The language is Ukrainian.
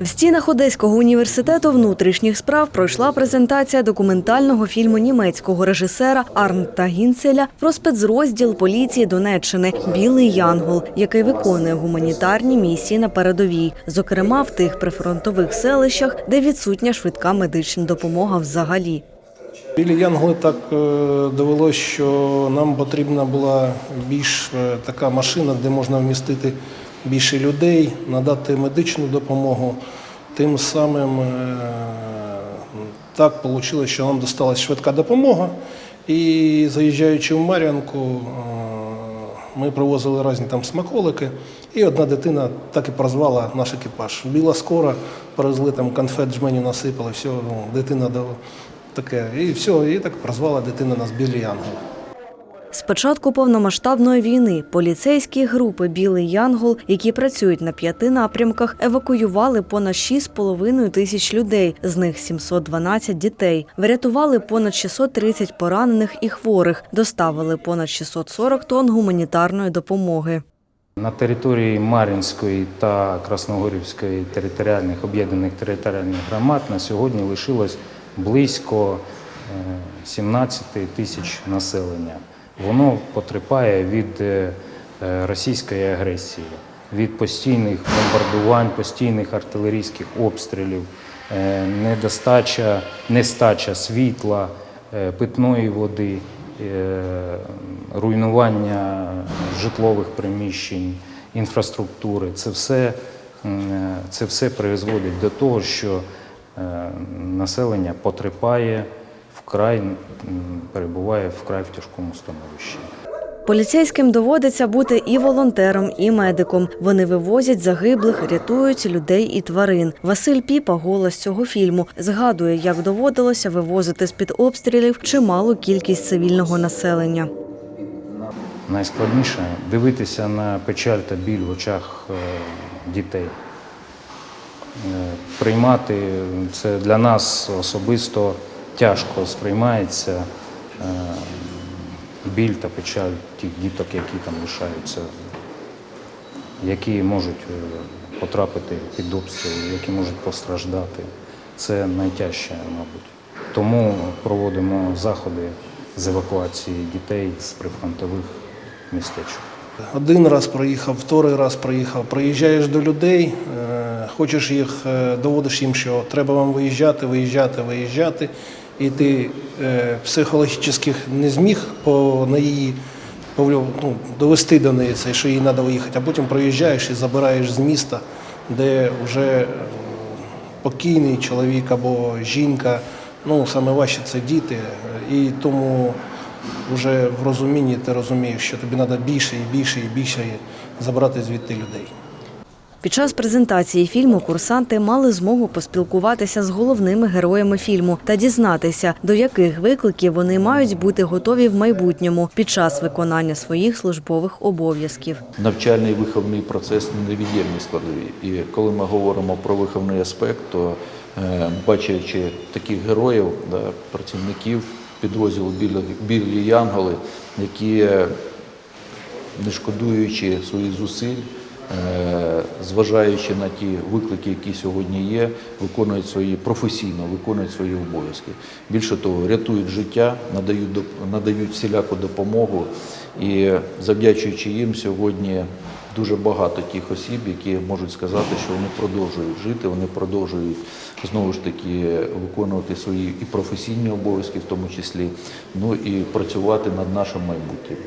В стінах Одеського університету внутрішніх справ пройшла презентація документального фільму німецького режисера Арнта Гінцеля про спецрозділ поліції Донеччини Білий Янгол, який виконує гуманітарні місії на передовій, зокрема в тих прифронтових селищах, де відсутня швидка медична допомога взагалі. Білі Янголи так е, довелося, що нам потрібна була більш е, така машина, де можна вмістити більше людей, надати медичну допомогу. Тим самим е, так вийшло, що нам досталась швидка допомога. І заїжджаючи в Мар'янку, е, ми привозили різні там смаколики, і одна дитина так і прозвала наш екіпаж. Біла скора, привезли там конфет, жменю насипали, все, ну, дитина таке. І все, і так прозвала дитина нас Білі Янгол. З початку повномасштабної війни поліцейські групи Білий Янгол, які працюють на п'яти напрямках, евакуювали понад 6,5 тисяч людей, з них 712 дітей. Врятували понад 630 поранених і хворих, доставили понад 640 тонн гуманітарної допомоги. На території Мар'їнської та Красногорівської територіальних об'єднаних територіальних громад на сьогодні лишилось близько е, 17 тисяч населення. Воно потерпає від е, е, російської агресії, від постійних бомбардувань, постійних артилерійських обстрілів, е, недостача, нестача світла, питної води, руйнування житлових приміщень, інфраструктури. Це все, це все призводить до того, що населення потерпає вкрай, перебуває вкрай в тяжкому становищі. Поліцейським доводиться бути і волонтером, і медиком. Вони вивозять загиблих, рятують людей і тварин. Василь Піпа, голос цього фільму, згадує, як доводилося вивозити з-під обстрілів чималу кількість цивільного населення. Найскладніше дивитися на печаль та біль в очах е, дітей. Е, Приймати це для нас особисто тяжко сприймається е, біль та печаль тих діток, які там лишаються, які можуть е, потрапити під обстріл, які можуть постраждати. Це найтяжче, мабуть. Тому проводимо заходи з евакуації дітей з прифронтових містечок. Один раз проїхав, вторий раз проїхав. Приїжджаєш до людей, е, хочеш їх, доводиш їм, що треба вам виїжджати, виїжджати, виїжджати. І ти е, психологічно не зміг по на її ну, довести до неї це, що їй треба виїхати, а потім проїжджаєш і забираєш з міста, де вже е, покійний чоловік або жінка. Ну, саме важче це діти. І тому вже в розумінні ти розумієш, що тобі треба більше і більше і більше забрати звідти людей. Під час презентації фільму курсанти мали змогу поспілкуватися з головними героями фільму та дізнатися, до яких викликів вони мають бути готові в майбутньому під час виконання своїх службових обов'язків. навчальний виховний процес невід'ємні складові. І коли ми говоримо про виховний аспект, то е, бачачи таких героїв, працівників підрозділу білі, Янголи, які е, не шкодуючи своїх зусиль, зважаючи на ті виклики, які сьогодні є, виконують свої професійно, виконують свої обов'язки. Більше того, рятують життя, надають надають всіляку допомогу, і завдячуючи їм сьогодні. Дуже багато тих осіб, які можуть сказати, що вони продовжують жити, вони продовжують знову ж таки виконувати свої і професійні обов'язки, в тому числі, ну і працювати над нашим майбутнім.